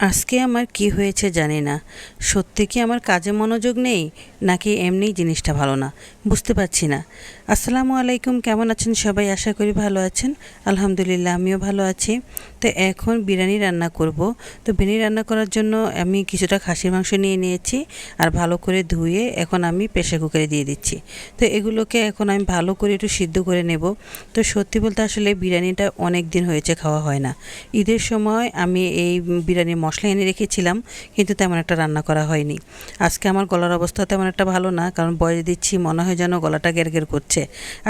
আজকে আমার কি হয়েছে জানি না। সত্যি কি আমার কাজে মনোযোগ নেই? নাকি এমনি জিনিসটা ভালো না? বুঝতে পারছি না। আসসালামু আলাইকুম, কেমন আছেন সবাই? আশা করি ভালো আছেন। আলহামদুলিল্লাহ, আমিও ভালো আছি। তো এখন বিরিয়ানি রান্না করব। তো বিরিয়ানি রান্না করার জন্য আমি কিছুটা খাসির মাংস নিয়ে নিয়েছি আর ভালো করে ধুয়ে এখন আমি প্রেশার কুকারে দিয়ে দিচ্ছি। তো এগুলোকে এখন আমি ভালো করে একটু সিদ্ধ করে নেব। তো সত্যি বলতে আসলে বিরিয়ানিটা অনেক দিন হয়েছে খাওয়া হয় না। ঈদের সময় আমি এই বিরিয়ানির মশলা এনে রেখেছিলাম, কিন্তু তেমন একটা রান্না করা হয়নি। আজকে আমার গলার অবস্থা তেমন একটা ভালো না, কারণ বয়স দিচ্ছি, মনে হয় যেন গলাটা গের গের করছে।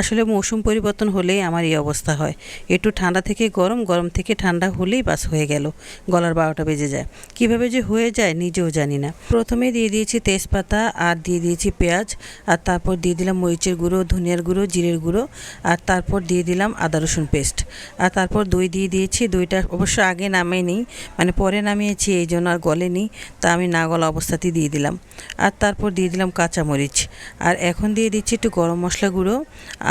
আসলে মৌসুম পরিবর্তন হলেই আমার এই অবস্থা হয়। একটু ঠান্ডা থেকে গরম গরম থেকে ঠান্ডা হলেই বাস হয়ে গেল। গলার বারোটা বেজে যায়। কীভাবে যে হয়ে যায় নিজেও জানি না। প্রথমে দিয়ে দিয়েছি তেজপাতা আর দিয়ে দিয়েছি পেঁয়াজ, আর তারপর দিয়ে দিলাম মরিচের গুঁড়ো, ধনিয়ার গুঁড়ো, জিরের গুঁড়ো, আর তারপর দিয়ে দিলাম আদা রসুন পেস্ট। আর তারপর দই দিয়ে দিয়েছি। দইটা অবশ্য আগে নামেনি মানে পরে নামিয়েছি, এই জন্য আর গলেনি তা আমি না গলা অবস্থাতেই দিয়ে দিলাম। আর তারপর দিয়ে দিলাম কাঁচামরিচ। আর এখন দিয়ে দিচ্ছি একটু গরম মশলা গুঁড়ো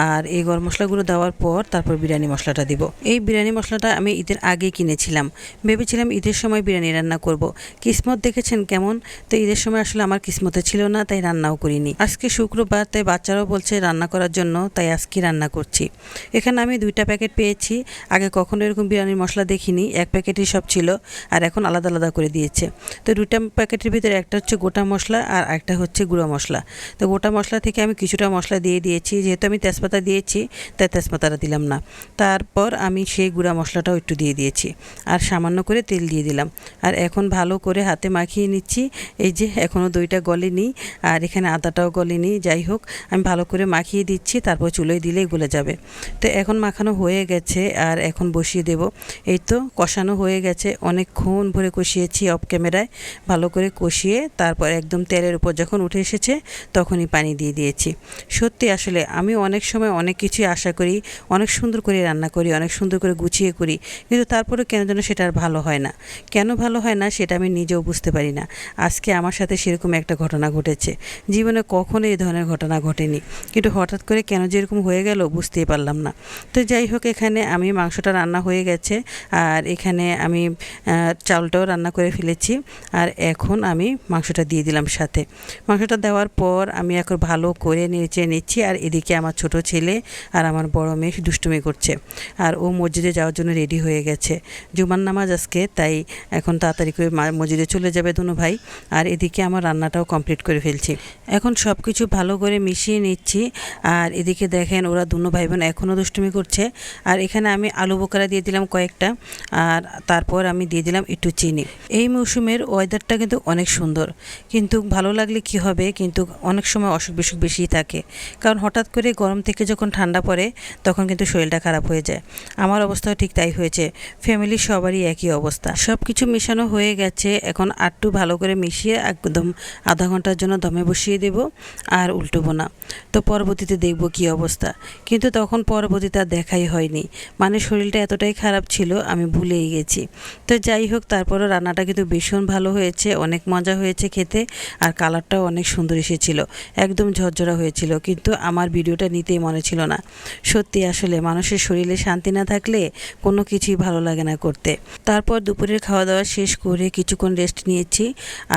আর এই গরম মশলা গুঁড়ো দেওয়ার পর তারপর বিরিয়ানি মশলাটা দিব। এই বিরিয়ানি মশলাটা আমি ঈদের আগে কিনেছিলাম। ভেবেছিলাম ঈদের সময় বিরিয়ানি রান্না করব। কিসমত দেখেছেন কেমন? তো ঈদের সময় আসলে আমার কিসমতে ছিল না, তাই রান্নাও করিনি। আজকে শুক্রবার, তাই বাচ্চারাও বলছে রান্না করার জন্য, তাই আজকে রান্না করছি। এখানে আমি দুইটা প্যাকেট পেয়েছি। আগে কখনো এরকম বিরিয়ানির মশলা দেখিনি। এক প্যাকেটই সব ছিল আর এখন আলাদা আলাদা করে দিয়েছে। তো দুইটা প্যাকেটের ভিতরে একটা হচ্ছে গোটা মশলা আর একটা হচ্ছে গুঁড়ো মশলা। তো গোটা মশলা থেকে আমি কিছুটা মশলা দিয়ে দিয়েছি, যেহেতু আমি তেজপাতা দিয়েছি, তাই তেজপাতাটা দিলাম না। তারপর আমি সেই গুঁড়া মশলাটাও একটু দিয়ে দিয়েছি আর সামান্য করে তেল দিয়ে দিলাম। আর এখন ভালো করে হাতে মাখিয়ে নিচ্ছি, এই যে এখনও দইটা গলেনি আর এখানে আদাটাও গলেনি, যাই হোক, আমি ভালো করে মাখিয়ে দিচ্ছি, তারপর চুলোয় দিলেই গলে যাবে। তো এখন মাখানো হয়ে গেছে আর এখন বসিয়ে দেব। এই তো কষানো হয়ে গেছে, অনেকক্ষণ ভরে কষিয়েছি অফ ক্যামেরায়। ভালো করে কষিয়ে তারপর একদম তেলের উপর যখন উঠে এসেছে, তখনই পানি দিয়ে দিয়েছি। সত্যি আসলে আমি অনেক সময় অনেক কিছুই আশা করি, অনেক সুন্দর করে রান্না করি, অনেক সুন্দর করে গুছিয়ে করি, কিন্তু তারপরে কেন যেন সেটা আর ভালো হয় না। কেন ভালো হয় না সেটা আমি নিজেও বুঝতে পারি না। আজকে আমার সাথে সেরকম একটা ঘটনা ঘটেছে। জীবনে কখনো এই ধরনের ঘটনা ঘটেনি। কিন্তু হঠাৎ করে কেন যেরকম হয়ে গেল বুঝতেই পারলাম না। তো যাই হোক, এখানে আমি মাংসটা রান্না হয়ে গেছে, আর এখানে আমি চাউলটাও রান্না করে ফেলেছি, আর এখন আমি মাংসটা দিয়ে দিলাম সাথে। মাংসটা দেওয়ার পর আমি এখন ভালো করে নেড়ে নিচ্ছি, আর এদিকে আমার ছোট ছেলে আর আমার বড় মেয়ে দুষ্টুমি করছে। আর ও মসজিদে যাওয়ার জন্য রেডি হয়ে গেছে। জুমার নামাজ আজকে, তাই এখন তাড়াতাড়ি করে মসজিদে চলে যাবে দুনো ভাই। আর এদিকে আমার রান্নাটাও কমপ্লিট করে ফেলছি। এখন সব কিছু ভালো করে মিশিয়ে নিচ্ছি। আর এদিকে দেখেন ওরা দুনো ভাই বোন এখনও দুষ্টুমি করছে। আর এখানে আমি আলু বোকারা দিয়ে দিলাম কয়েকটা। আর তারপর আমি দিয়ে দিলাম একটু চিনি। এই মৌসুমের ওয়েদারটা কিন্তু অনেক সুন্দর। কিন্তু ভালো লাগলে কি হবে? কিন্তু অনেক সময় অসুখ বিসুখ বেশি থাকে কারণ হঠাৎ করে গরম থেকে যখন ঠান্ডা পড়ে, তখন কিন্তু শরীরটা খারাপ হয়ে যায়। আমার অবস্থাও ঠিক তাই হয়েছে। ফ্যামিলির সবারই একই অবস্থা। সব কিছু মেশানো হয়ে গেছে। এখন আটটু ভালো করে মিশিয়ে একদম আধা ঘণ্টার জন্য দমে বসিয়ে দেব আর উল্টোবো না। তো পরবর্তীতে দেখব কি অবস্থা। কিন্তু তখন পরবর্তীতে আর দেখাই হয়নি। মানে শরীরটা এতটাই খারাপ ছিল, আমি ভুলেই গেছি। তো যাই হোক, তারপরও রান্নাটা কিন্তু ভীষণ ভালো হয়েছে। অনেক মজা হয়েছে খেতে। আর কালারটাও অনেক সুন্দর এসেছিল। একদম ঝরঝরা হয়েছিল, কিন্তু আমার ভিডিওটা নিতেই মনে ছিল না। সত্যি আসলে মানুষের শরীরে শান্তি না থাকলে কোনো কিছুই ভালো লাগে না করতে। তারপর দুপুরের খাওয়া দাওয়া শেষ করে কিছুক্ষণ রেস্ট নিয়েছি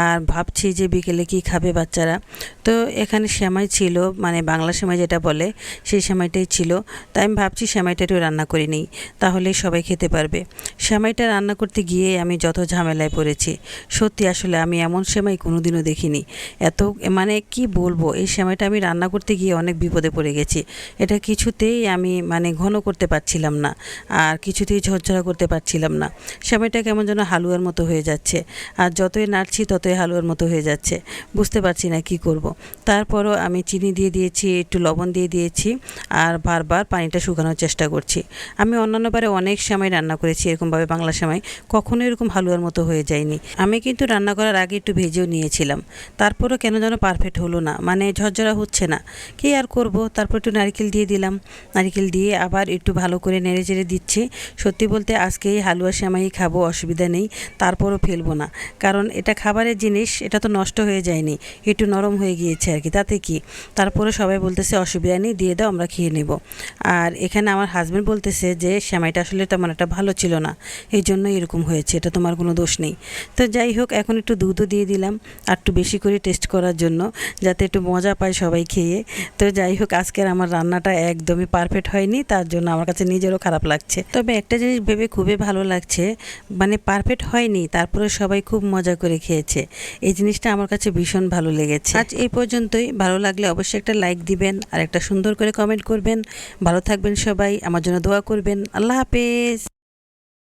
আর ভাবছি যে বিকেলে কি খাবে বাচ্চারা। তো এখানে সেমাই ছিল মানে বাংলা সেমাই যেটা বলে, সেই সেমাইটাই ছিল। তাই আমি ভাবছি একটু রান্না করে নিই, তাহলে সবাই খেতে পারবে। সেমাইটা রান্না করতে গিয়ে আমি যত ঝামেলায় পড়েছি, সত্যি আসলে আমি এমন সেমাই কোনোদিনও দেখিনি। এত মানে কি বলব, এই সেমাইটা আমি রান্না করতে গিয়ে অনেক বিপদে পড়ে গেছি। এটা কিছুতেই আমি মানে ঘন করতে পারছিলাম না আর কিছুতেই ঝরঝরা করতে পারছিলাম না। সেমাইটা কেমন যেন হালুয়ার মতো হয়ে যাচ্ছে আর যতই নাড়ছি ততই হালুয়ার মতো হয়ে যাচ্ছে। বুঝতে পারছি না কি করব। তারপরও আমি চিনি দিয়ে দিয়েছি, একটু লবণ দিয়ে দিয়েছি আর বারবার পানিটা শুকানোর চেষ্টা করছি। আমি অন্যান্যবারে অনেক সময় রান্না করেছি এরকমভাবে বাংলা সময়। কখনো এরকম হালুয়ার মতো হয়ে যায়নি। আমি কিন্তু রান্না করার আগে একটু ভেজেও নিয়েছিলাম। তারপরও কেন যেন পারফেক্ট হলো না। মানে ঝরঝরা হচ্ছে না। কি আর করব? তারপর একটু নারকেল দিয়ে দিলাম। নারকেল দিয়ে আবার একটু ভালো করে নেড়ে চেড়ে দিচ্ছি। সত্যি বলতে আজকে এই হালুয়া সেমাই খাব, অসুবিধা নেই। তারপরও ফেলব না। কারণ এটা খাবারের জিনিস, এটা তো নষ্ট হয়ে যায়নি। একটু নরম হয়ে গিয়েছে আর কি, তাতে কি? তারপরে সবাই বলতেছে, অসুবিধা নেই, দিয়ে দাও, আমরা খেয়ে নেব। আর এখানে আমার হাজব্যান্ড বলতেছে যে, সেমাইটা আসলে তেমন একটা ভালো ছিল না। এই জন্য এরকম হয়েছে, এটা তোমার কোনো দোষ নেই। তো যাই হোক, এখন একটু দুধও দিয়ে দিলাম। আর একটু বেশি করে টেস্ট করার জন্য, যাতে একটু মজা পায় সবাই খেয়ে। তো যাই হোক, আজকের আমার রান্নাটা একদমই পারফেক্ট হয়নি, তার জন্য আমার কাছে নিজেরও খারাপ লাগছে। তবে একটা জিনিস ভেবে খুবই ভালো লাগছে মানে পারফেক্ট হয়নি, তারপরে সবাই খুব মজা করে খেয়েছে। এই জিনিসটা আমার কাছে ভীষণ ভালো লেগেছে। আজ এই পর্যন্তই, ভালো লাগলে অবশ্যই একটা লাইক দিবেন, আর একটা সুন্দর করে কমেন্ট করবেন। ভালো থাকবেন সবাই, আমার জন্য দোয়া করবেন। আল্লাহ হাফেজ।